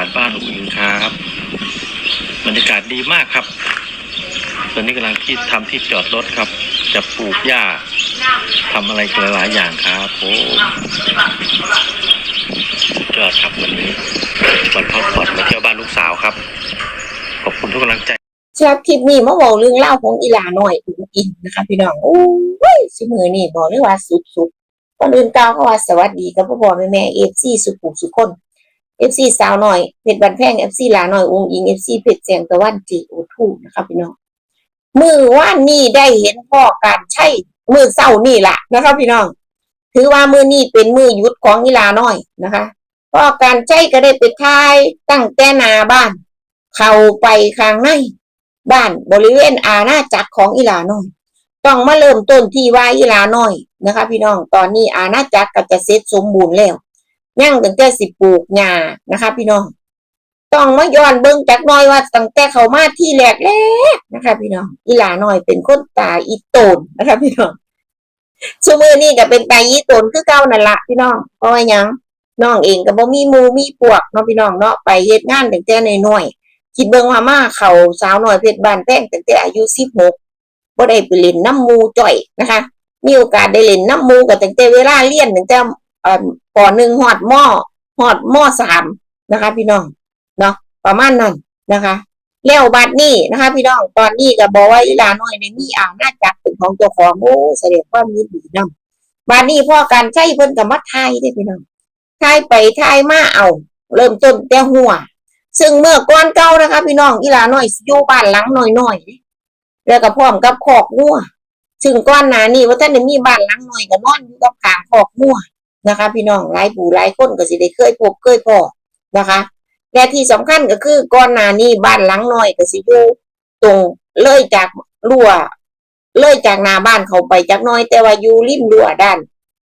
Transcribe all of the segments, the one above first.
าศบ้านอุ๋งครับบรรยากาศดีมากครับ ตอนนี้กำลังที่ทำที่จอดรถครับ จะปลูกหญ้าทำอะไรกันหลายๆอย่างครับโอ้สุดยอดครับวันนี้วันพักผ่อนมาเที่ยวบ้านลูกสาวครับ ขอบคุณทุกกำลังใจเชื่อคลิปนี้มาบอกเรื่องเล่าของอีหลาหน่อยอุ๋งอิงนะคะพี่น้องโอ้ยสมือนี่บอกเลยว่าสุดๆก่อนอื่นกล่าวคำว่าสวัสดีกับพ่อพ่อแม่แม่เอฟซีสุขุมสุขคน เอฟซีสาวหน่อยเพชรบันแพงเอฟซีลาหน่อยอุ๋งอิงเอฟซีเพชรแจงตะวันจีโอทูนะคะพี่น้องมือว่านนี่ได้เห็นพ่อการใช้มือเศร้านี่แหละนะคะพี่น้อง ถือว่ามือนี่เป็นมือยุดของอีหลาน้อยนะคะพ่อการใช้ก็ได้ไปทายตั้งแต่นาบ้าน เข้าไปข้างในบ้านบริเวณอาณาจักรของอีหลาน้อย ต้องมาเริ่มต้นที่ว่าอีหลาน้อยนะคะ พี่น้องตอนนี้อาณาจักรก็จะเสร็จสมบูรณ์แล้ว ยังตั้งแต่สิปลูกหญ้านะคะ พี่น้องต้องมาย้อนเบิ่งจักน่อยว่าตั้งแต่เขามาที่แรกแรกนะคะ พี่น้องอีหลาน้อยเป็นคนตาอีโตนนะคะ พี่น้องชั่วมือนี่ก็เป็นตาอีโตนคือเก่านั่นละพี่น้องเพราะว่ายังน้องเองก็บ่มีมูมีพวกเนาะพี่น้องเนาะไปเฮ็ดงานตั้งแต่น้อยๆคิดเบิ่งว่ามาเขาสาวน้อยเพชรบ้านแป้งตั้งแต่อายุสิบหกบ่ได้ไปเล่นน้ำมูจ่อยนะคะ มีโอกาสได้เล่นน้ำมูก็ตั้งแต่เวลาเรียนตั้งแต่ อ่อปหนึ่งฮอดหมฮอหอดหม้อสามนะคะ พี่น้องเนาะประมาณนั้นนะคะแล้วบัดนี้นะคะ พี่น้องตอนนี้ก็บอกว่าอีลาน้อยในมีอ่างน่าจักเป็นของเจ้าของโอ้แสดงความยินดีนำบัดนี้พ่อการใช้เพิ่นก็มาทยได้พี่น้องทายไปทายมาเอา เริ่มต้นแต่หัว ซึ่งเมื่อก่อนเก่านะคะ พี่น้องอีลาน้อยอยู่บ้านหลังน้อยๆนี่แล้วก็พร้อมกับคอกงัวซึ่งก่อนหนานี้ว่าท่านมีบ้านหลังน้อยก็นอนอยู่กับขางคอกงัว นะคะ พี่น้องหลายผู้หลายคนก็สิได้เคยพบเคยพอนะคะ และที่สำคัญก็คือก่อนหน้านี้บ้านหลังน้อยก็สิอยู่ตรงเลยจากรั้วเลยจากหน้าบ้านเขาไปจากหน้อย แต่ว่าอยู่ริมรั้วด้าน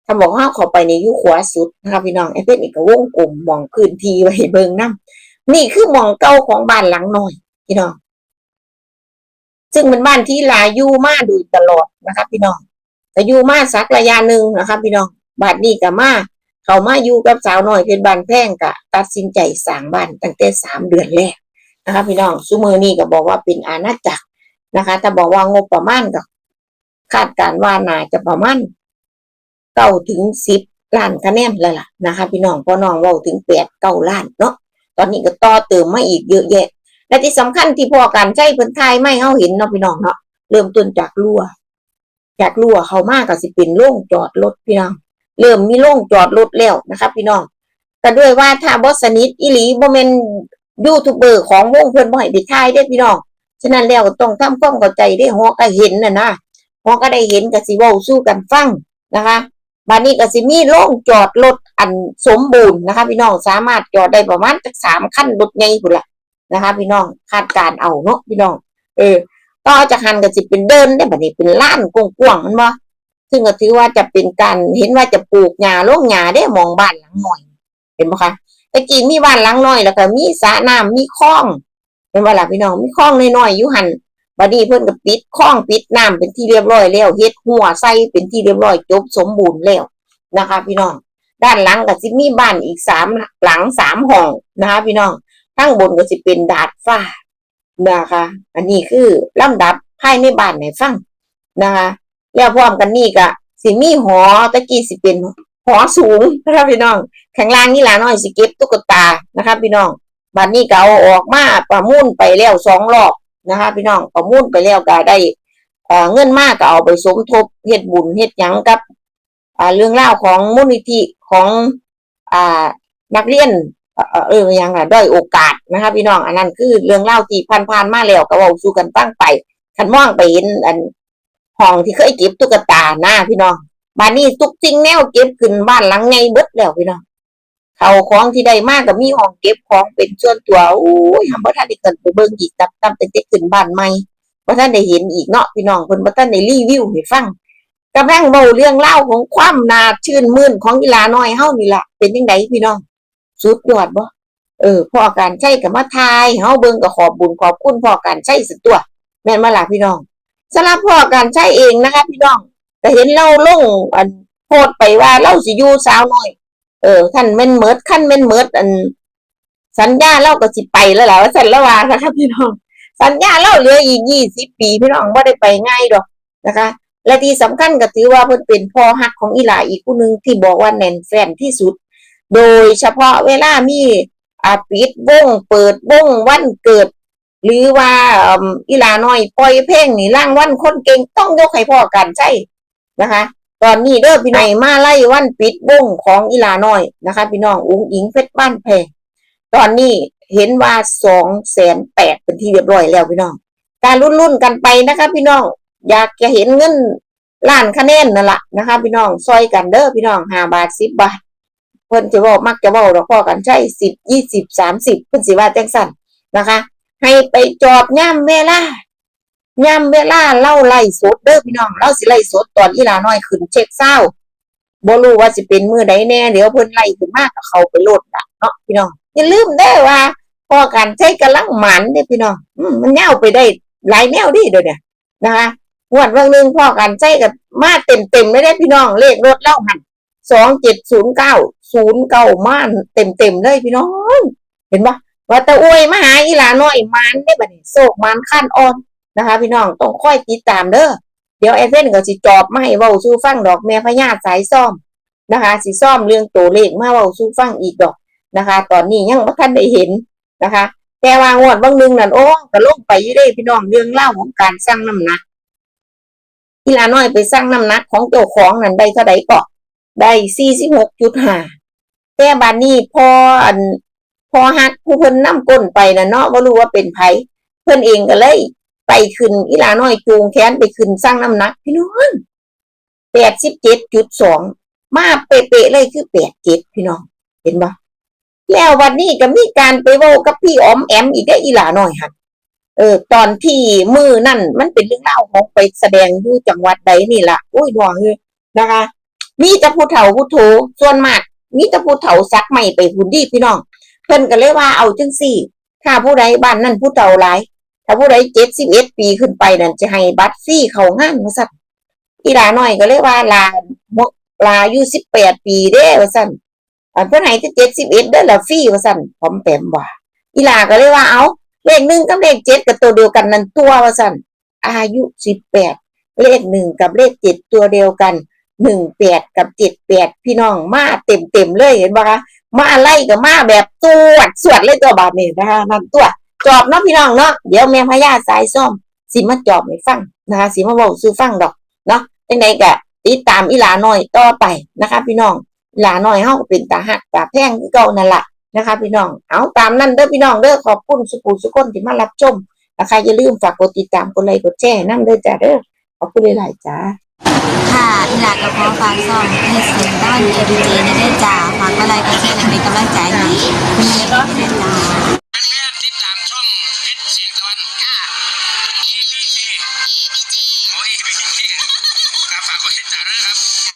ถ้าบอกว่าเขาไปในยู่ขวาสุดนะคะพี่น้องไอ้เพชรนี่ก็วงกลมมองพื้นทีไว้เบิงนํนี่คือหมองเก่าของบ้านหลังน้อย พี่น้องซึ่งเป็นบ้านที่ลายอยู่มาโดยตลอดนะครับพี่น้องแต่อยู่มาสักระยะหนึ่งนะครับพี่น้อง บานนี้ก็มาเขามาอยู่กับสาวน้อยเป็นบ้านแพงกะ ตัดสินใจสร้างบ้านตั้งแต่สามเดือนแรกนะครับพี่น้องซุมือนี่ก็บอกว่าเป็นอาณาจักรนะคะถ้าบอกว่างบประมาณก็คาดการว่าน่าจะประมาณเก้าถึงสิบล้านคะแนนแล้วล่ะนะคะ พี่น้องเพอน้องว้าถึงแปดเก้าล้านเนาะตอนนี้ก็ต่อเติมมาอีกเยอะแยะ และที่สำคัญที่พอการใช้พิ่นทายไม่เฮาเห็นเนาะพี่น้องเนาะเริ่มต้นจากรั่วจากรั่วเขามาก็สิเป็นโล่งจอดรถพี่น้อง เริ่มมีโล่งจอดรถแล้วนะครับพี่น้องก็ด้วยว่าถ้าบ่สนิทอีหลีบ่แม่นยูทูบเบอร์ของวงเพิ่อนบ่ให้ไปทายเด้พี่น้องฉะนั้นแล้วก็ต้องทำความเข้าใจได้ฮอก็เห็นนะนะฮอก็ได้เห็นก็สิว้าสู้กันฟังนะคะบัดนี้ก็สิมีโล่งจอดรถอันสมบูรณ์นะคะ พี่น้องสามารถจอดได้ประมาณจักสามคันรถใหญ่พุ่นละนะคะ พี่น้องคาดการณ์เอาเนาะพี่น้อง เออต่อจากหันก็สิเป็นเดินได้บัดนี้เป็นล้านกว้างๆมันบ่ ซึ่งก็ถือว่าจะเป็นการเห็นว่าจะปลูกหญ้าลงหญ้าได้มองบ้านหลังหน่อย เห็นบ่คะตะกี้มีบ้านหลังน้อยแล้วก็มีสระน้ำมีคลองเห็นบ่ล่ะพี่น้องมีคลองน้อยๆอยู่หันบัดนี้เพิ่นก็ปิดคลองปิดน้ำเป็นที่เรียบร้อยแล้วเฮ็ดหัวใส่เป็นที่เรียบร้อยจบสมบูรณ์แล้วนะคะ พี่น้องด้านหลังก็สิมีบ้านอีกสามหลังสามห้องนะคะ พี่น้องข้างบนก็สิเป็นดาดฟ้านะคะ อันนี้คือลำดับภายในบ้านให้ฟังนะคะ แล้วพร้อมกันนี่ก็สิมีหอตะกี้สิเป็นหอสูงนะคะพี่น้องข้างล่างนี่ละน้อยสิเก็บตุ๊กตานะคะพี่น้องบ้านนี้ก็เอาออกมาประมูลไปแล้วสองรอบนะคะพี่น้องประมูลไปแล้วก็ได้เอ่อเงินมากก็เอาไปสมทบเฮ็ดบุญเฮ็ดยังกับเรื่องเล่าของมูลนิธิของอนักเรียนเออยังอะด้อยโอกาสนะคะพี่น้องอันนั้นคือเรื่องเล่าที่ผ่านๆมาแล้วก็เว้าสู่กันตั้งไปคันมองไปเห็นอัน ห้องที่เคยเก็บตุ๊กตาหน้าพี่น้องบ้านนี้ทุกสิ่งแนวเก็บขึ้นบ้านหลังไงเบิดแล้วพี่น้องเขาของที่ได้มากก็มีห้องเก็บของเป็นส่วนตัวโอ้ยทำบ่ทันได้เกินไปเบิ่งอีกตับตับแต่เด็กขึ้นบ้านใหม่บ่ทันได้เห็นอีกเนาะพี่น้องเพิ่นบ่ทันได้รีวิวให้ฟังกำลังเบาเรื่องเล่าของความนาชื่นมื่นของกีฬาน้อยเฮานี่ล่ะเป็นยังไงพี่น้องสุดยอดบ่เออพ่อการใช้กับมาทายเฮาเบิ่งก็ขอบบุญขอบคุณพ่อการใช้สุดตัว แม่นมาล่ะพี่น้อง สำหรับพ่อการใช้เองนะคะ พี่น้องก็เห็นเราลงอันโพดไปว่าเราสิยูสาวน้อย เออท่านแม่นเมิดขั้นแม่นเมิดอัน สัญญาเล่าก็สิไปแล้วแหละว่าสันละวานะคะพี่น้อง สัญญาเล่าเหลืออีกยี่สิบปีพี่น้องว่าได้ไปง่ายดอกนะคะ และที่สำคัญก็ถือว่าเพิ่นเป็นพ่อฮักของอีหลาอีกผู้หนึ่งที่บอกว่าแน่นแฟนที่สุด โดยเฉพาะเวลามีอาปิดวงเปิดวงวันเกิด หรือว่าอืมอีหลาน้อยปล่อยเพลงนี่ร่างวันคนเก่งต้องยกให้พ่อกันใช่นะคะ ตอนนี้เด้อพี่น้องมาไล่วันปิดวงของอีหลาน้อยนะคะ พี่น้องอุ้งอิงเพชรบ้านแพงตอนนี้เห็นว่าสองแสนแปดเป็นที่เรียบร้อยแล้วพี่น้อง การรุ่นๆกันไปนะคะ พี่น้องอยากจะเห็นเงินล้านคะแนนนั่นแหละนะคะ พี่น้องซอยกันเด้อพี่น้องห้าบาทสิบบาทเพิ่นจะบอกมักจะบอกดอกพ่อกันใช่สิบยี่สิบสามสิบเพิ่นสิว่าแจังสั่นนะคะ ให้ไปจอบย่ำเวลาย่ำเวลาเล่าไล่สดเด้อพี่น้องเล่าสิไล่สดตอนอีลาน้อยขึ้นเช็คเศร้าบ่รู้ว่าสิเป็นมือใดแน่เดี๋ยวเพิ่นไล่ขึ้นมากก็เขาไปโลดละเนาะพี่น้องอย่าลืมเด้ว่าพ่อกันใช้กำลังหมันเด้อพี่น้องอืมันเน่าไปได้หลายแนวดิเดี๋ยวเนี่ยนะคะงวดวันหนึ่งพ่อกันใช้กับมาเต็มเต็มไม่ได้พี่น้องเลขรถเล่าหันสองเจ็ดศูนย์เก้าศูนย์เก้าม่านเต็มเต็มเลยพี่น้อง เห็นปะ ว่าตะอวยมาหาอีหลาน้อยมันได้บัดนี้โศกมันขั้นอ่อนนะคะ พี่น้องต้องค่อยติดตามเด้อเดี๋ยวไอ้เพ่นก็สิจอบมาให้เว้าสู่ฟังดอกแม่พญาสายซ่อมนะคะสิซ่อมเรื่องตัวเลขมาเว้าสู่ฟังอีกดอกนะคะ ตอนนี้ยังบ่ทันได้เห็นนะคะ แต่ว่างวดบางหนึงนั่นโอ้ก็ลงไปอยู่เด้พี่น้องเรื่องเล่าของการสร้างน้ำหนักอีหลาน้อยไปสร้างน้ำหนักของเจ้าของนั่นได้เท่าใดก็ได้46.5แต่บัดนี้พออัน พอฮักผู้เพิ่นนำก้นไปนะเนาะบ่รู้ว่าเป็นไผเพิ่นเองก็เลย ไปขึ้นอีหลาน้อยจูงแขนไปขึ้นสร้างน้ำหนัก พี่น้องแปดสิบเจ็ดจุดสองมาเป๊ะๆเลยคือแปดเจ็ดพี่น้อง เห็นบ่แล้ววันนี้ก็มีการไปเว้กับพี่ออมแอมอีกได้อีหลาน้อยหักเออ ตอนที่มือนั่นมันเป็นเรื่องเล่าของไปแสดงอยู่จังหวัดใดนี่ล่ะอุ้ยดวงเฮ้ยนะคะ มีแต่ผู้เฒ่าผู้โถส่วนมาก มีแต่ผู้เฒ่าซักใหม่ไปหุ่นดีพี่น้อง เพิ่นก็เลยว่าเอาจังสี่ถ้าผู้ใดบ้านนั้นผู้เฒ่าหลาย ถ้าผู้ใดเจ็ดสิบเอ็ดปีขึ้นไปนั่นจะให้บัตรฟรีเขางานว่าซั่นอีหลาน้อยก็เลยว่าลาบ่ลาอายุสิบแปดปีเด้ว่าซั่นอันเพิ่นให้ที่เจ็ดสิบเอ็ดเด้ละฟรีว่าซั่นพร้อมแปมว่าอีหลาก็เลยว่าเอาเลขหนึ่งกับเลขเจ็ดกับตัวเดียวกันนั่นตัวว่าซั่นอายุสิบแปดเลขหนึ่งกับเลขเจ็ดตัวเดียวกันหนึ่งแปดกับเจ็ดแปดพี่น้องมาเต็มเต็มเลยเห็นบ่คะ มาไล่กับมาแบบตวดสวดเลยตัวบาดนี่นะคะนั่นตัวจอบเนาะพี่น้องเนาะเดี๋ยวแม่พญาสายส้มสิมาจอบให้ฟังนะคะสิมาบอกซื้อฟังดอกเนาะจังใดก็ติดตามอีหลาน้อยต่อไปนะคะ พี่น้องอีหลาน้อยเฮาก็เป็นตาหักตาแพงเก่านั่นแหละนะคะ พี่น้องเอาตามนั้นเด้อพี่น้องเด้อขอบคุณสุขุสุคนที่มารับชมนะคะอย่าลืมฝากกดติดตามกดไลค์กดแชร์นั่นเด้อจ้าเด้อขอบคุณหลายๆจ้าค่ะอีหลากกับพ่อ ฝากซ่อมให้เสียงด้านเอดีเจนได้จ่าฝากอะไรก็แค่นั้นเป็นกำลังใจให้คุณแม่ดตามช่องเสียงตะวันเพ